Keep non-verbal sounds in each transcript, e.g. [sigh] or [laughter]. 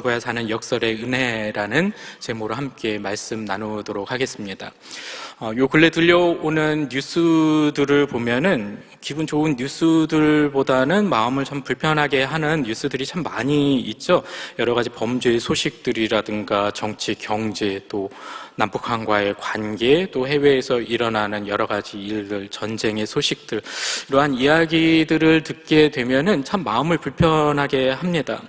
죽어야 사는 역설의 은혜라는 제목으로 함께 말씀 나누도록 하겠습니다. 어, 요 근래 들려오는 뉴스들을 보면은 기분 좋은 뉴스들보다는 마음을 참 불편하게 하는 뉴스들이 참 많이 있죠. 여러 가지 범죄 소식들이라든가 정치, 경제, 또 남북한과의 관계, 또 해외에서 일어나는 여러 가지 일들, 전쟁의 소식들, 이러한 이야기들을 듣게 되면은 참 마음을 불편하게 합니다.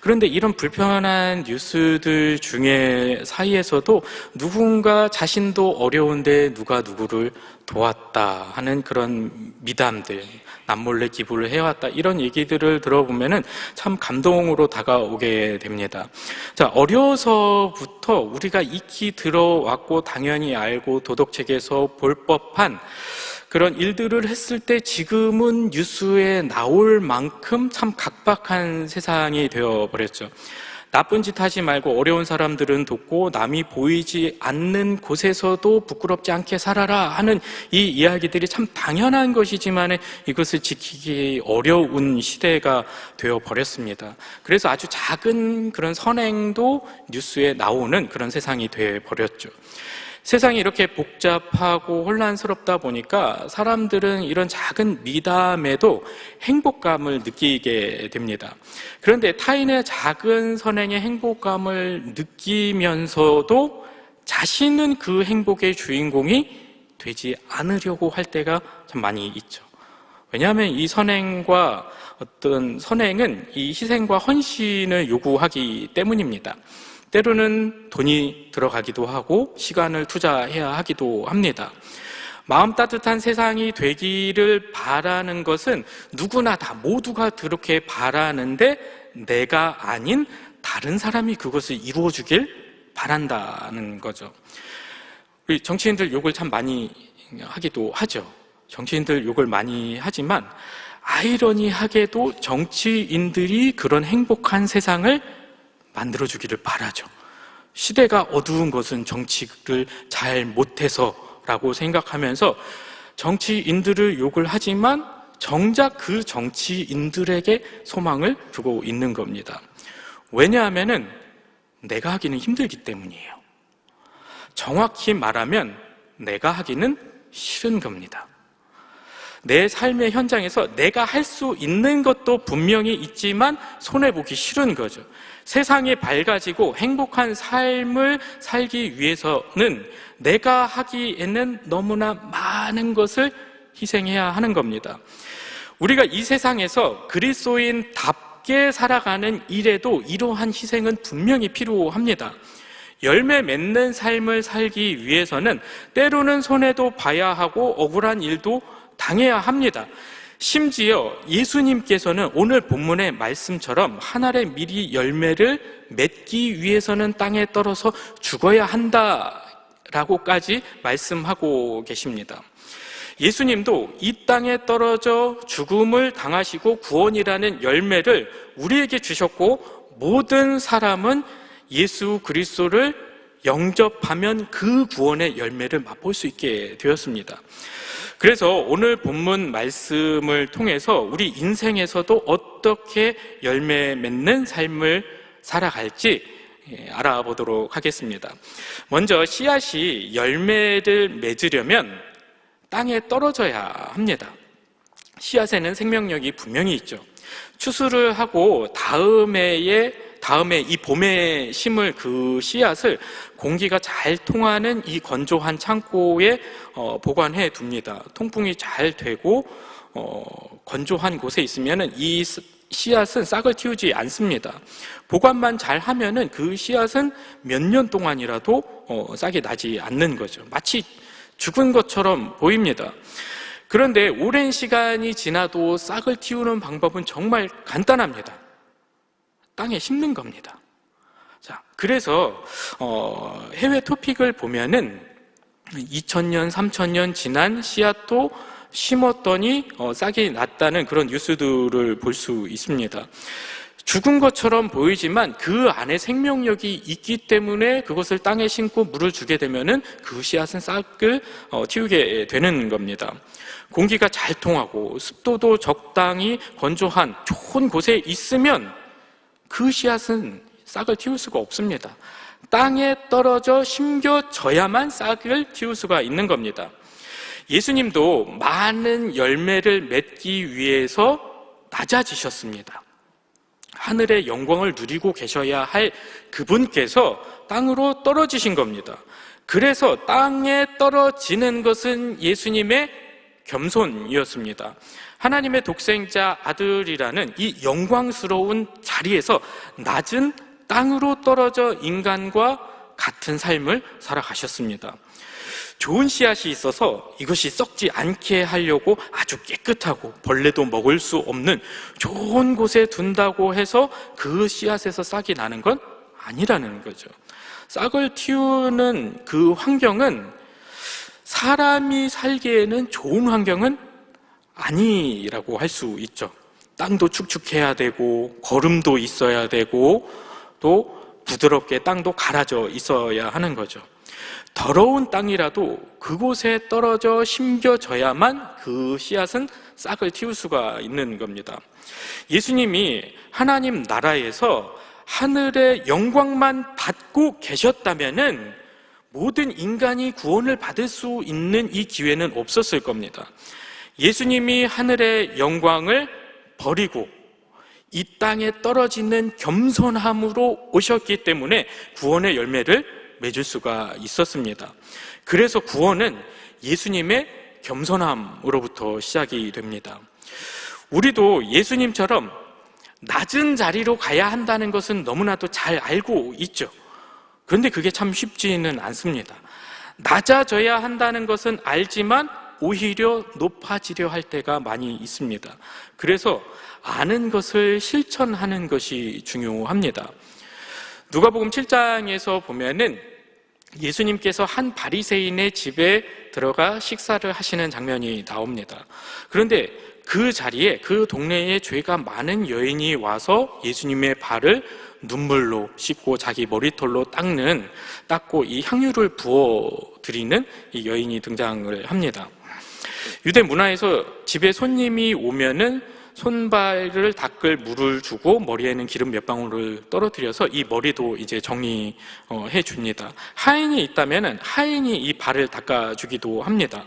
그런데 이런 불편한 뉴스들 중에 사이에서도 누군가 자신도 어려운데 누가 누구를 도왔다 하는 그런 미담들, 남몰래 기부를 해왔다 이런 얘기들을 들어보면은 참 감동으로 다가오게 됩니다. 자, 어려서부터 우리가 익히 들어왔고 당연히 알고 도덕책에서 볼 법한 그런 일들을 했을 때 지금은 뉴스에 나올 만큼 참 각박한 세상이 되어버렸죠. 나쁜 짓 하지 말고 어려운 사람들은 돕고 남이 보이지 않는 곳에서도 부끄럽지 않게 살아라 하는 이 이야기들이 참 당연한 것이지만 이것을 지키기 어려운 시대가 되어 버렸습니다. 그래서 아주 작은 그런 선행도 뉴스에 나오는 그런 세상이 되어 버렸죠. 세상이 이렇게 복잡하고 혼란스럽다 보니까 사람들은 이런 작은 미담에도 행복감을 느끼게 됩니다. 그런데 타인의 작은 선행의 행복감을 느끼면서도 자신은 그 행복의 주인공이 되지 않으려고 할 때가 참 많이 있죠. 왜냐하면 이 선행과 어떤 선행은 이 희생과 헌신을 요구하기 때문입니다. 때로는 돈이 들어가기도 하고 시간을 투자해야 하기도 합니다. 마음 따뜻한 세상이 되기를 바라는 것은 누구나 다 모두가 그렇게 바라는데 내가 아닌 다른 사람이 그것을 이루어 주길 바란다는 거죠. 우리 정치인들 욕을 참 많이 하기도 하죠. 정치인들 욕을 많이 하지만 아이러니하게도 정치인들이 그런 행복한 세상을 만들어주기를 바라죠. 시대가 어두운 것은 정치를 잘 못해서라고 생각하면서 정치인들을 욕을 하지만 정작 그 정치인들에게 소망을 두고 있는 겁니다. 왜냐하면은 내가 하기는 힘들기 때문이에요. 정확히 말하면 내가 하기는 싫은 겁니다. 내 삶의 현장에서 내가 할 수 있는 것도 분명히 있지만 손해보기 싫은 거죠. 세상이 밝아지고 행복한 삶을 살기 위해서는 내가 하기에는 너무나 많은 것을 희생해야 하는 겁니다. 우리가 이 세상에서 그리스도인 답게 살아가는 일에도 이러한 희생은 분명히 필요합니다. 열매 맺는 삶을 살기 위해서는 때로는 손해도 봐야 하고 억울한 일도 당해야 합니다. 심지어 예수님께서는 오늘 본문의 말씀처럼 한 알의 미리 열매를 맺기 위해서는 땅에 떨어서 죽어야 한다라고까지 말씀하고 계십니다. 예수님도 이 땅에 떨어져 죽음을 당하시고 구원이라는 열매를 우리에게 주셨고 모든 사람은 예수 그리스도를 영접하면 그 구원의 열매를 맛볼 수 있게 되었습니다. 그래서 오늘 본문 말씀을 통해서 우리 인생에서도 어떻게 열매 맺는 삶을 살아갈지 예, 알아보도록 하겠습니다. 먼저 씨앗이 열매를 맺으려면 땅에 떨어져야 합니다. 씨앗에는 생명력이 분명히 있죠. 추수를 하고 다음 해에 다음에 이 봄에 심을 그 씨앗을 공기가 잘 통하는 이 건조한 창고에 어, 보관해 둡니다. 통풍이 잘 되고 어, 건조한 곳에 있으면은 이 씨앗은 싹을 틔우지 않습니다. 보관만 잘 하면은 그 씨앗은 몇 년 동안이라도 어, 싹이 나지 않는 거죠. 마치 죽은 것처럼 보입니다. 그런데 오랜 시간이 지나도 싹을 틔우는 방법은 정말 간단합니다. 땅에 심는 겁니다. 자, 그래서 어, 해외 토픽을 보면은 2000년, 3000년 지난 씨앗도 심었더니 어, 싹이 났다는 그런 뉴스들을 볼 수 있습니다. 죽은 것처럼 보이지만 그 안에 생명력이 있기 때문에 그것을 땅에 심고 물을 주게 되면은 그 씨앗은 싹을 어, 틔우게 되는 겁니다. 공기가 잘 통하고 습도도 적당히 건조한 좋은 곳에 있으면 그 씨앗은 싹을 틔울 수가 없습니다. 땅에 떨어져 심겨져야만 싹을 틔울 수가 있는 겁니다. 예수님도 많은 열매를 맺기 위해서 낮아지셨습니다. 하늘의 영광을 누리고 계셔야 할 그분께서 땅으로 떨어지신 겁니다. 그래서 땅에 떨어지는 것은 예수님의 겸손이었습니다. 하나님의 독생자 아들이라는 이 영광스러운 자리에서 낮은 땅으로 떨어져 인간과 같은 삶을 살아가셨습니다. 좋은 씨앗이 있어서 이것이 썩지 않게 하려고 아주 깨끗하고 벌레도 먹을 수 없는 좋은 곳에 둔다고 해서 그 씨앗에서 싹이 나는 건 아니라는 거죠. 싹을 틔우는 그 환경은 사람이 살기에는 좋은 환경은 아니라고 할 수 있죠. 땅도 축축해야 되고, 걸음도 있어야 되고, 또 부드럽게 땅도 갈아져 있어야 하는 거죠. 더러운 땅이라도 그곳에 떨어져 심겨져야만 그 씨앗은 싹을 틔울 수가 있는 겁니다. 예수님이 하나님 나라에서 하늘의 영광만 받고 계셨다면은 모든 인간이 구원을 받을 수 있는 이 기회는 없었을 겁니다. 예수님이 하늘의 영광을 버리고 이 땅에 떨어지는 겸손함으로 오셨기 때문에 구원의 열매를 맺을 수가 있었습니다. 그래서 구원은 예수님의 겸손함으로부터 시작이 됩니다. 우리도 예수님처럼 낮은 자리로 가야 한다는 것은 너무나도 잘 알고 있죠. 그런데 그게 참 쉽지는 않습니다. 낮아져야 한다는 것은 알지만 오히려 높아지려 할 때가 많이 있습니다. 그래서 아는 것을 실천하는 것이 중요합니다. 누가복음 7장에서 보면은 예수님께서 한 바리새인의 집에 들어가 식사를 하시는 장면이 나옵니다. 그런데 그 자리에 그 동네에 죄가 많은 여인이 와서 예수님의 발을 눈물로 씻고 자기 머리털로 닦는 닦고 이 향유를 부어 드리는 이 여인이 등장을 합니다. 유대 문화에서 집에 손님이 오면은 손발을 닦을 물을 주고 머리에는 기름 몇 방울을 떨어뜨려서 이 머리도 이제 정리해 줍니다. 하인이 있다면은 하인이 이 발을 닦아 주기도 합니다.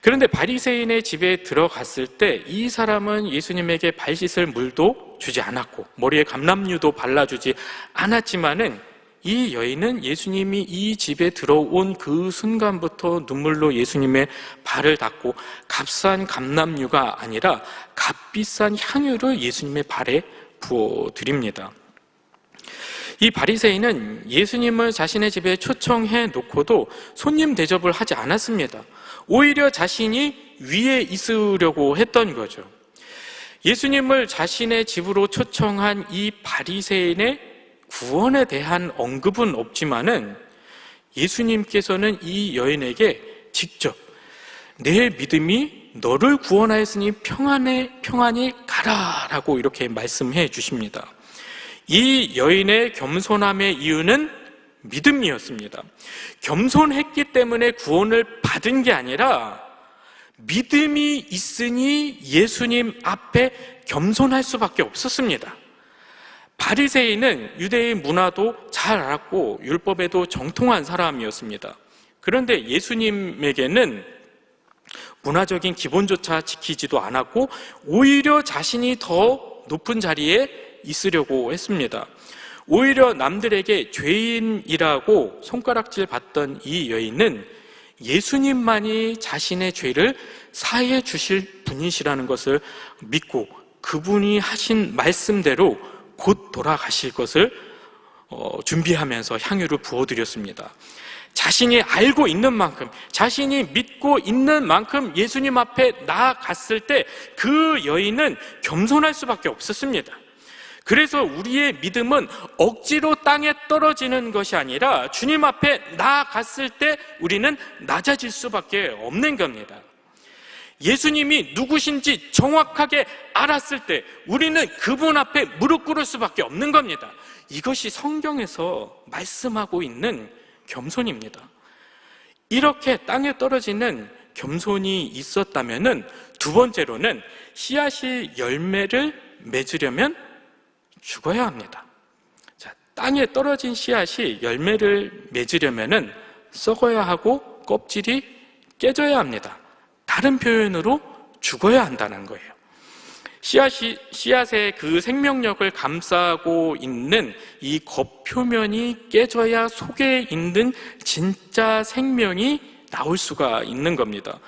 그런데 바리새인의 집에 들어갔을 때 이 사람은 예수님에게 발 씻을 물도 주지 않았고 머리에 감람유도 발라주지 않았지만은 이 여인은 예수님이 이 집에 들어온 그 순간부터 눈물로 예수님의 발을 닦고 값싼 감남유가 아니라 값비싼 향유를 예수님의 발에 부어 드립니다. 이 바리새인은 예수님을 자신의 집에 초청해 놓고도 손님 대접을 하지 않았습니다. 오히려 자신이 위에 있으려고 했던 거죠. 예수님을 자신의 집으로 초청한 이 바리새인의 구원에 대한 언급은 없지만은 예수님께서는 이 여인에게 직접 내 믿음이 너를 구원하였으니 평안에 평안히 가라라고 이렇게 말씀해 주십니다. 이 여인의 겸손함의 이유는 믿음이었습니다. 겸손했기 때문에 구원을 받은 게 아니라 믿음이 있으니 예수님 앞에 겸손할 수밖에 없었습니다. 바리새인은 유대의 문화도 잘 알았고 율법에도 정통한 사람이었습니다. 그런데 예수님에게는 문화적인 기본조차 지키지도 않았고 오히려 자신이 더 높은 자리에 있으려고 했습니다. 오히려 남들에게 죄인이라고 손가락질 받던 이 여인은 예수님만이 자신의 죄를 사해 주실 분이시라는 것을 믿고 그분이 하신 말씀대로 곧 돌아가실 것을 어, 준비하면서 향유를 부어드렸습니다. 자신이 알고 있는 만큼, 자신이 믿고 있는 만큼 예수님 앞에 나아갔을 때 그 여인은 겸손할 수밖에 없었습니다. 그래서 우리의 믿음은 억지로 땅에 떨어지는 것이 아니라 주님 앞에 나아갔을 때 우리는 낮아질 수밖에 없는 겁니다. 예수님이 누구신지 정확하게 알았을 때 우리는 그분 앞에 무릎 꿇을 수밖에 없는 겁니다. 이것이 성경에서 말씀하고 있는 겸손입니다. 이렇게 땅에 떨어지는 겸손이 있었다면은 두 번째로는 씨앗이 열매를 맺으려면 죽어야 합니다. 자, 땅에 떨어진 씨앗이 열매를 맺으려면은 썩어야 하고 껍질이 깨져야 합니다. 다른 표현으로 죽어야 한다는 거예요. 씨앗이, 씨앗의 그 생명력을 감싸고 있는 이 겉표면이 깨져야 속에 있는 진짜 생명이 나올 수가 있는 겁니다.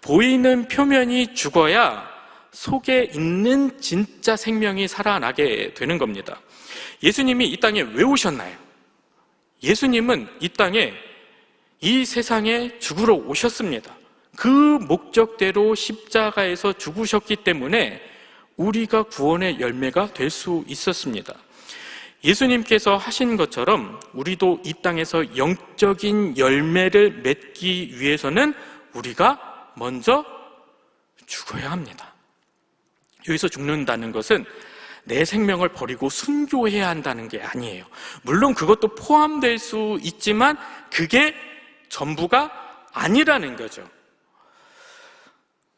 보이는 표면이 죽어야 속에 있는 진짜 생명이 살아나게 되는 겁니다. 예수님이 이 땅에 왜 오셨나요? 예수님은 이 땅에 이 세상에 죽으러 오셨습니다. 그 목적대로 십자가에서 죽으셨기 때문에 우리가 구원의 열매가 될 수 있었습니다. 예수님께서 하신 것처럼 우리도 이 땅에서 영적인 열매를 맺기 위해서는 우리가 먼저 죽어야 합니다. 여기서 죽는다는 것은 내 생명을 버리고 순교해야 한다는 게 아니에요. 물론 그것도 포함될 수 있지만 그게 전부가 아니라는 거죠.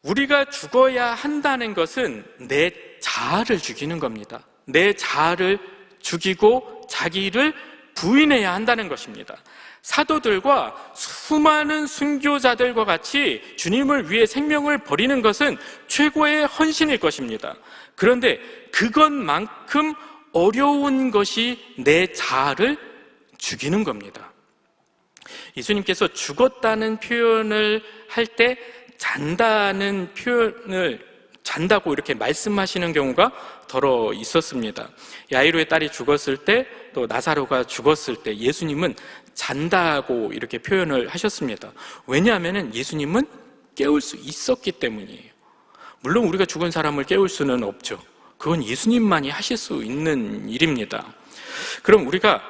우리가 죽어야 한다는 것은 내 자아를 죽이는 겁니다. 내 자아를 죽이고 자기를 부인해야 한다는 것입니다. 사도들과 수많은 순교자들과 같이 주님을 위해 생명을 버리는 것은 최고의 헌신일 것입니다. 그런데 그것만큼 어려운 것이 내 자아를 죽이는 겁니다. 예수님께서 죽었다는 표현을 할 때 잔다는 표현을 잔다고 이렇게 말씀하시는 경우가 더러 있었습니다. 야이로의 딸이 죽었을 때 또 나사로가 죽었을 때 예수님은 잔다고 이렇게 표현을 하셨습니다. 왜냐하면 예수님은 깨울 수 있었기 때문이에요. 물론 우리가 죽은 사람을 깨울 수는 없죠. 그건 예수님만이 하실 수 있는 일입니다. 그럼 우리가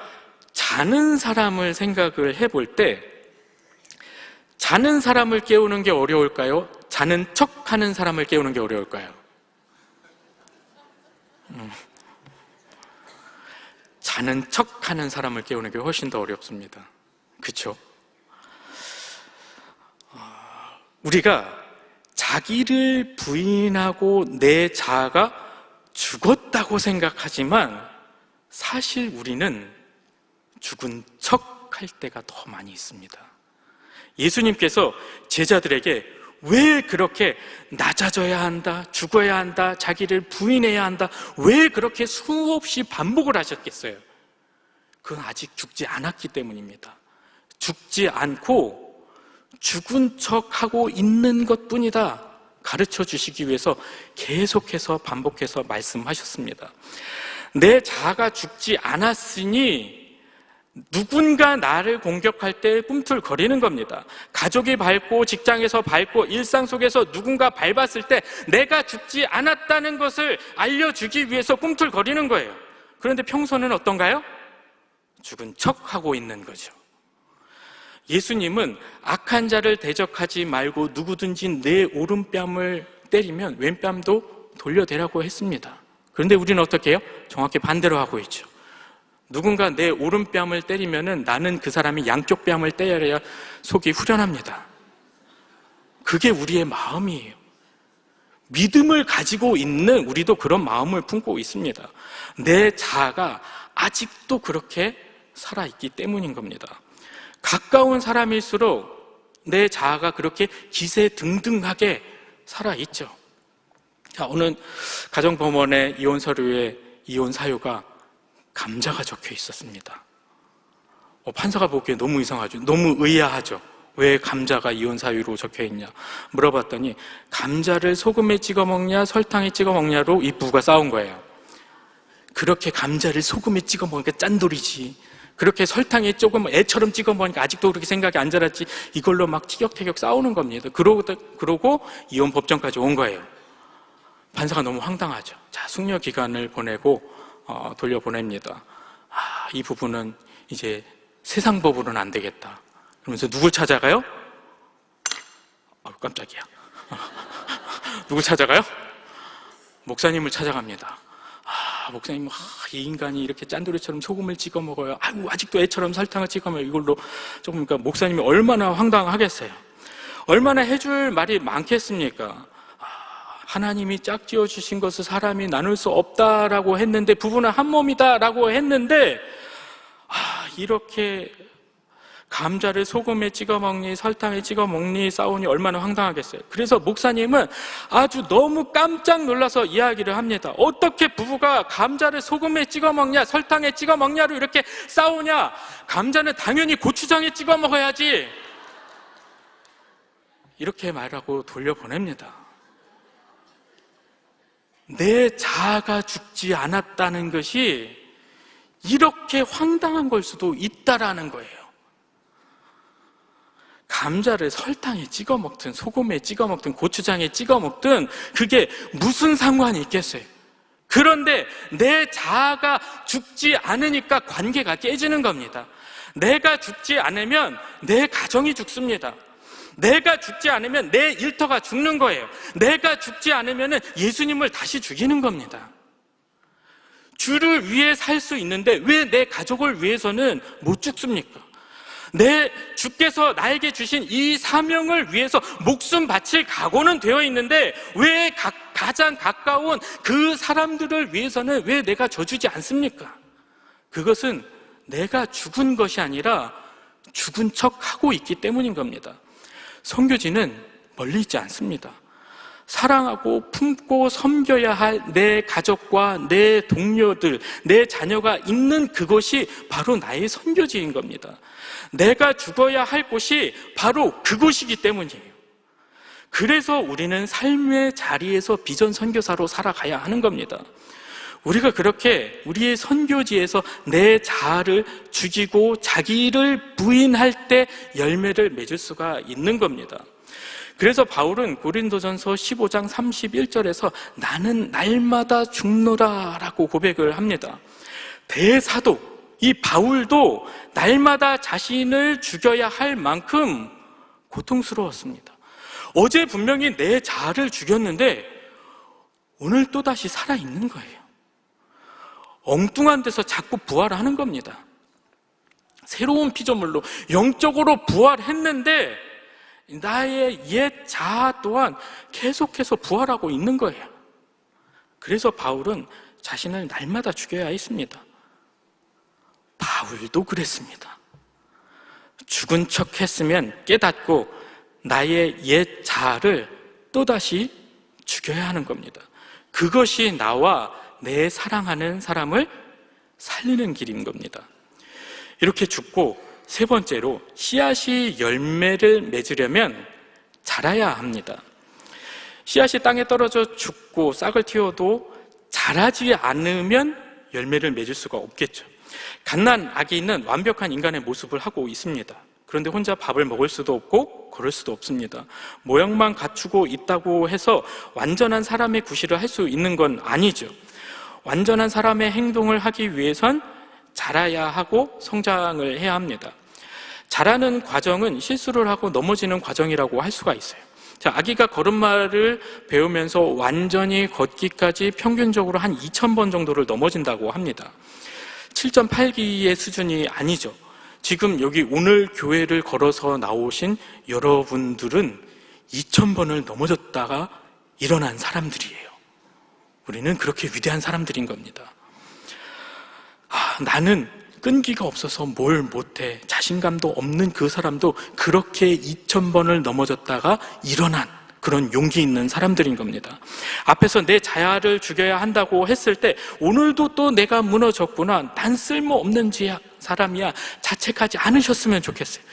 자는 사람을 생각을 해볼 때 자는 사람을 깨우는 게 어려울까요? 자는 척 하는 사람을 깨우는 게 어려울까요? 음. 자는 척 하는 사람을 깨우는 게 훨씬 더 어렵습니다. 그쵸? 어, 우리가 자기를 부인하고 내 자아가 죽었다고 생각하지만 사실 우리는 죽은 척 할 때가 더 많이 있습니다. 예수님께서 제자들에게 왜 그렇게 낮아져야 한다, 죽어야 한다, 자기를 부인해야 한다, 왜 그렇게 수없이 반복을 하셨겠어요? 그건 아직 죽지 않았기 때문입니다. 죽지 않고 죽은 척 하고 있는 것 뿐이다. 가르쳐 주시기 위해서 계속해서 반복해서 말씀하셨습니다. 내 자아가 죽지 않았으니 누군가 나를 공격할 때 꿈틀거리는 겁니다. 가족이 밟고 직장에서 밟고 일상 속에서 누군가 밟았을 때 내가 죽지 않았다는 것을 알려주기 위해서 꿈틀거리는 거예요. 그런데 평소는 어떤가요? 죽은 척 하고 있는 거죠. 예수님은 악한 자를 대적하지 말고 누구든지 내 오른뺨을 때리면 왼뺨도 돌려대라고 했습니다. 그런데 우리는 어떻게 해요? 정확히 반대로 하고 있죠. 누군가 내 오른뺨을 때리면은 나는 그 사람이 양쪽 뺨을 때려야 속이 후련합니다. 그게 우리의 마음이에요. 믿음을 가지고 있는 우리도 그런 마음을 품고 있습니다. 내 자아가 아직도 그렇게 살아있기 때문인 겁니다. 가까운 사람일수록 내 자아가 그렇게 기세 등등하게 살아있죠. 자, 오늘 가정법원의 이혼 서류에 이혼 사유가 감자가 적혀 있었습니다. 어, 판사가 보기에 너무 이상하죠. 너무 의아하죠. 왜 감자가 이혼 사유로 적혀 있냐? 물어봤더니 감자를 소금에 찍어 먹냐, 설탕에 찍어 먹냐로 이 부부가 싸운 거예요. 그렇게 감자를 소금에 찍어 먹으니까 짠돌이지. 그렇게 설탕에 조금 애처럼 찍어 먹으니까 아직도 그렇게 생각이 안 자랐지. 이걸로 막 티격태격 싸우는 겁니다. 그러고, 그러고 이혼 법정까지 온 거예요. 판사가 너무 황당하죠. 자, 숙려 기간을 보내고 어, 돌려보냅니다. 아, 이 부분은 이제 세상 법으로는 안 되겠다. 그러면서 누굴 찾아가요? 아, 깜짝이야. [laughs] 누굴 찾아가요? 목사님을 찾아갑니다. 아, 목사님, 아, 이 인간이 이렇게 짠돌이처럼 소금을 찍어 먹어요. 아이고, 아직도 애처럼 설탕을 찍어 먹어요. 이걸로 조금, 그러니까 목사님이 얼마나 황당하겠어요. 얼마나 해줄 말이 많겠습니까? 하나님이 짝지어 주신 것을 사람이 나눌 수 없다라고 했는데 부부는 한 몸이다라고 했는데 이렇게 감자를 소금에 찍어 먹니 설탕에 찍어 먹니 싸우니 얼마나 황당하겠어요. 그래서 목사님은 아주 너무 깜짝 놀라서 이야기를 합니다. 어떻게 부부가 감자를 소금에 찍어 먹냐, 설탕에 찍어 먹냐로 이렇게 싸우냐? 감자는 당연히 고추장에 찍어 먹어야지. 이렇게 말하고 돌려보냅니다. 내 자아가 죽지 않았다는 것이 이렇게 황당한 걸 수도 있다라는 거예요. 감자를 설탕에 찍어 먹든 소금에 찍어 먹든 고추장에 찍어 먹든 그게 무슨 상관이 있겠어요? 그런데 내 자아가 죽지 않으니까 관계가 깨지는 겁니다. 내가 죽지 않으면 내 가정이 죽습니다. 내가 죽지 않으면 내 일터가 죽는 거예요. 내가 죽지 않으면 예수님을 다시 죽이는 겁니다. 주를 위해 살 수 있는데 왜 내 가족을 위해서는 못 죽습니까? 내 주께서 나에게 주신 이 사명을 위해서 목숨 바칠 각오는 되어 있는데 왜 가, 가장 가까운 그 사람들을 위해서는 왜 내가 져주지 않습니까? 그것은 내가 죽은 것이 아니라 죽은 척 하고 있기 때문인 겁니다. 성교지는 멀리 있지 않습니다. 사랑하고 품고 섬겨야 할 내 가족과 내 동료들, 내 자녀가 있는 그곳이 바로 나의 선교지인 겁니다. 내가 죽어야 할 곳이 바로 그곳이기 때문이에요. 그래서 우리는 삶의 자리에서 비전 선교사로 살아가야 하는 겁니다. 우리가 그렇게 우리의 선교지에서 내 자아를 죽이고 자기를 부인할 때 열매를 맺을 수가 있는 겁니다. 그래서 바울은 고린도전서 15장 31절에서 나는 날마다 죽노라라고 고백을 합니다. 대사도 이 바울도 날마다 자신을 죽여야 할 만큼 고통스러웠습니다. 어제 분명히 내 자아를 죽였는데 오늘 또다시 살아있는 거예요. 엉뚱한 데서 자꾸 부활하는 겁니다. 새로운 피조물로 영적으로 부활했는데 나의 옛 자아 또한 계속해서 부활하고 있는 거예요. 그래서 바울은 자신을 날마다 죽여야 했습니다. 바울도 그랬습니다. 죽은 척 했으면 깨닫고 나의 옛 자아를 또다시 죽여야 하는 겁니다. 그것이 나와 내 사랑하는 사람을 살리는 길인 겁니다. 이렇게 죽고 세 번째로 씨앗이 열매를 맺으려면 자라야 합니다. 씨앗이 땅에 떨어져 죽고 싹을 틔워도 자라지 않으면 열매를 맺을 수가 없겠죠. 갓난 아기는 완벽한 인간의 모습을 하고 있습니다. 그런데 혼자 밥을 먹을 수도 없고 그럴 수도 없습니다. 모양만 갖추고 있다고 해서 완전한 사람의 구실을 할 수 있는 건 아니죠. 완전한 사람의 행동을 하기 위해선 자라야 하고 성장을 해야 합니다. 자라는 과정은 실수를 하고 넘어지는 과정이라고 할 수가 있어요. 자, 아기가 걸음마를 배우면서 완전히 걷기까지 평균적으로 한 2,000번 정도를 넘어진다고 합니다. 7.8기의 수준이 아니죠. 지금 여기 오늘 교회를 걸어서 나오신 여러분들은 2,000번을 넘어졌다가 일어난 사람들이에요. 우리는 그렇게 위대한 사람들인 겁니다. 아, 나는 끈기가 없어서 뭘 못해. 자신감도 없는 그 사람도 그렇게 2,000번을 넘어졌다가 일어난 그런 용기 있는 사람들인 겁니다. 앞에서 내 자아를 죽여야 한다고 했을 때 오늘도 또 내가 무너졌구나. 난 쓸모없는 사람이야. 자책하지 않으셨으면 좋겠어요.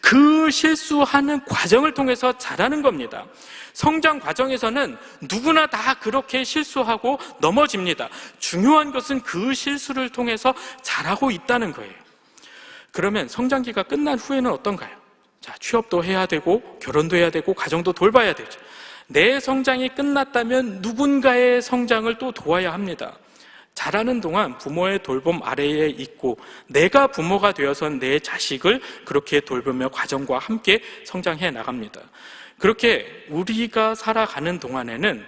그 실수하는 과정을 통해서 자라는 겁니다. 성장 과정에서는 누구나 다 그렇게 실수하고 넘어집니다. 중요한 것은 그 실수를 통해서 자라고 있다는 거예요. 그러면 성장기가 끝난 후에는 어떤가요? 자, 취업도 해야 되고, 결혼도 해야 되고, 가정도 돌봐야 되죠. 내 성장이 끝났다면 누군가의 성장을 또 도와야 합니다. 자라는 동안 부모의 돌봄 아래에 있고, 내가 부모가 되어서 내 자식을 그렇게 돌보며 과정과 함께 성장해 나갑니다. 그렇게 우리가 살아가는 동안에는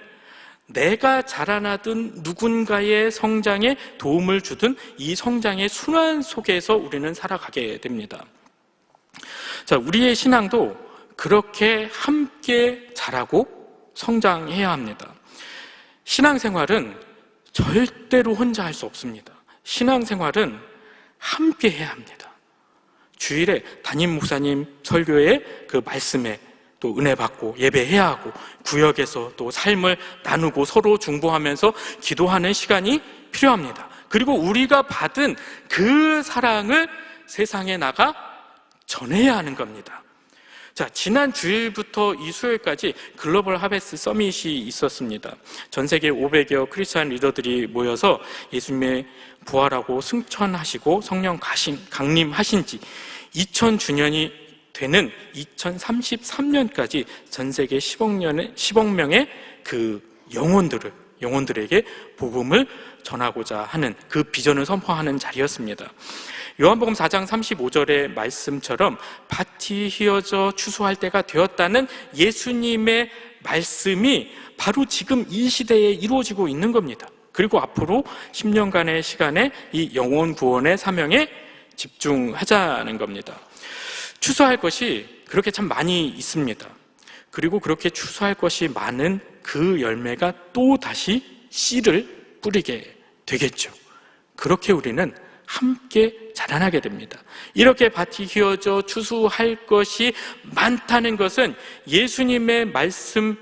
내가 자라나든 누군가의 성장에 도움을 주든 이 성장의 순환 속에서 우리는 살아가게 됩니다. 자, 우리의 신앙도 그렇게 함께 자라고 성장해야 합니다. 신앙생활은 절대로 혼자 할 수 없습니다. 신앙생활은 함께 해야 합니다. 주일에 담임 목사님 설교에 그 말씀에 또 은혜 받고 예배해야 하고 구역에서 또 삶을 나누고 서로 중보하면서 기도하는 시간이 필요합니다. 그리고 우리가 받은 그 사랑을 세상에 나가 전해야 하는 겁니다. 자, 지난 주일부터 이 수요일까지 글로벌 하베스 서밋이 있었습니다. 전 세계 500여 크리스찬 리더들이 모여서 예수님의 부활하고 승천하시고 성령 가신, 강림하신 지 2000주년이 되는 2033년까지 전 세계 10억 년의 10억 명의 그 영혼들을 영혼들에게 복음을 전하고자 하는 그 비전을 선포하는 자리였습니다. 요한복음 4장 35절의 말씀처럼 밭이 휘어져 추수할 때가 되었다는 예수님의 말씀이 바로 지금 이 시대에 이루어지고 있는 겁니다. 그리고 앞으로 10년간의 시간에 이 영혼 구원의 사명에 집중하자는 겁니다. 추수할 것이 그렇게 참 많이 있습니다. 그리고 그렇게 추수할 것이 많은 그 열매가 또 다시 씨를 뿌리게 되겠죠. 그렇게 우리는 함께 자라나게 됩니다. 이렇게 밭이 휘어져 추수할 것이 많다는 것은 예수님의 말씀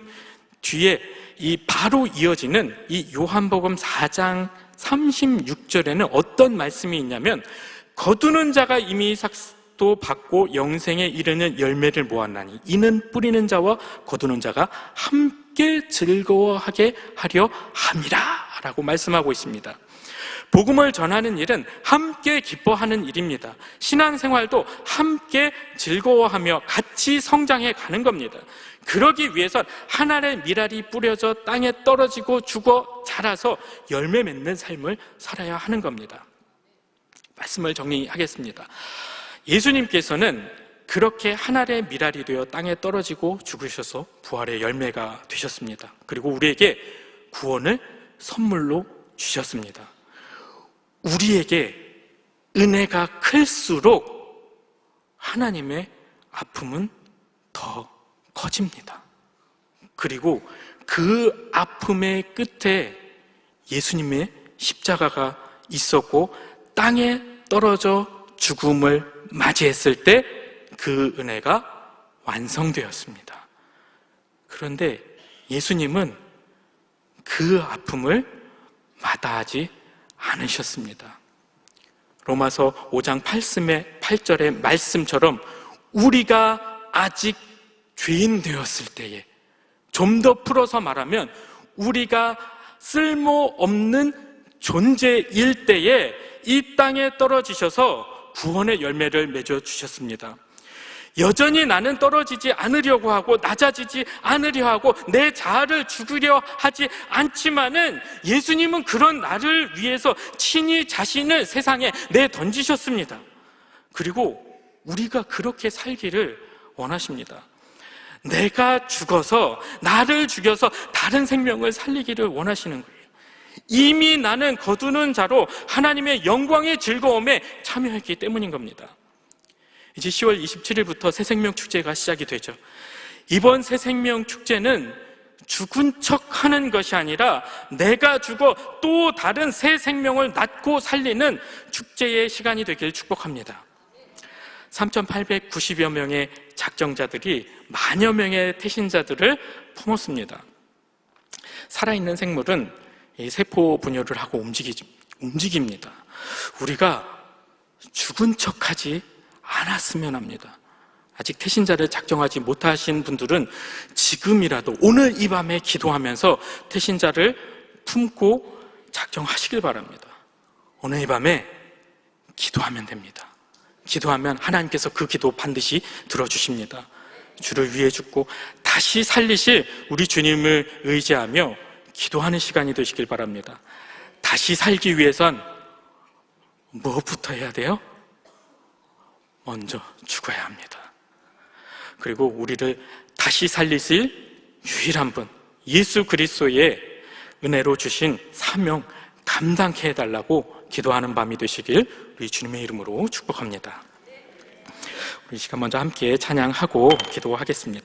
뒤에 이 바로 이어지는 이 요한복음 4장 36절에는 어떤 말씀이 있냐면 거두는 자가 이미 삭도 받고 영생에 이르는 열매를 모았나니 이는 뿌리는 자와 거두는 자가 함께 즐거워하게 하려 함이라 라고 말씀하고 있습니다. 복음을 전하는 일은 함께 기뻐하는 일입니다. 신앙생활도 함께 즐거워하며 같이 성장해 가는 겁니다. 그러기 위해선 하나의 미랄이 뿌려져 땅에 떨어지고 죽어 자라서 열매 맺는 삶을 살아야 하는 겁니다. 말씀을 정리하겠습니다. 예수님께서는 그렇게 하나의 미랄이 되어 땅에 떨어지고 죽으셔서 부활의 열매가 되셨습니다. 그리고 우리에게 구원을 선물로 주셨습니다. 우리에게 은혜가 클수록 하나님의 아픔은 더 커집니다. 그리고 그 아픔의 끝에 예수님의 십자가가 있었고 땅에 떨어져 죽음을 맞이했을 때 그 은혜가 완성되었습니다. 그런데 예수님은 그 아픔을 마다하지 않으셨습니다. 로마서 5장 8절의, 8절의 말씀처럼 우리가 아직 죄인 되었을 때에 좀 더 풀어서 말하면 우리가 쓸모없는 존재일 때에 이 땅에 떨어지셔서 구원의 열매를 맺어 주셨습니다. 여전히 나는 떨어지지 않으려고 하고 낮아지지 않으려 하고 내 자아를 죽으려 하지 않지만은 예수님은 그런 나를 위해서 친히 자신을 세상에 내 던지셨습니다. 그리고 우리가 그렇게 살기를 원하십니다. 내가 죽어서 나를 죽여서 다른 생명을 살리기를 원하시는 거예요. 이미 나는 거두는 자로 하나님의 영광의 즐거움에 참여했기 때문인 겁니다. 이제 10월 27일부터 새생명 축제가 시작이 되죠. 이번 새생명 축제는 죽은 척 하는 것이 아니라 내가 죽어 또 다른 새 생명을 낳고 살리는 축제의 시간이 되길 축복합니다. 3,890여 명의 작정자들이 만여 명의 태신자들을 품었습니다. 살아있는 생물은 세포 분열을 하고 움직이, 움직입니다. 우리가 죽은 척 하지 않았으면 합니다. 아직 태신자를 작정하지 못하신 분들은 지금이라도 오늘 이 밤에 기도하면서 태신자를 품고 작정하시길 바랍니다. 오늘 이 밤에 기도하면 됩니다. 기도하면 하나님께서 그 기도 반드시 들어주십니다. 주를 위해 죽고 다시 살리실 우리 주님을 의지하며 기도하는 시간이 되시길 바랍니다. 다시 살기 위해선 뭐부터 해야 돼요? 먼저 죽어야 합니다. 그리고 우리를 다시 살리실 유일한 분, 예수 그리스도의 은혜로 주신 사명 감당케 해달라고 기도하는 밤이 되시길 우리 주님의 이름으로 축복합니다. 우리 시간 먼저 함께 찬양하고 기도하겠습니다.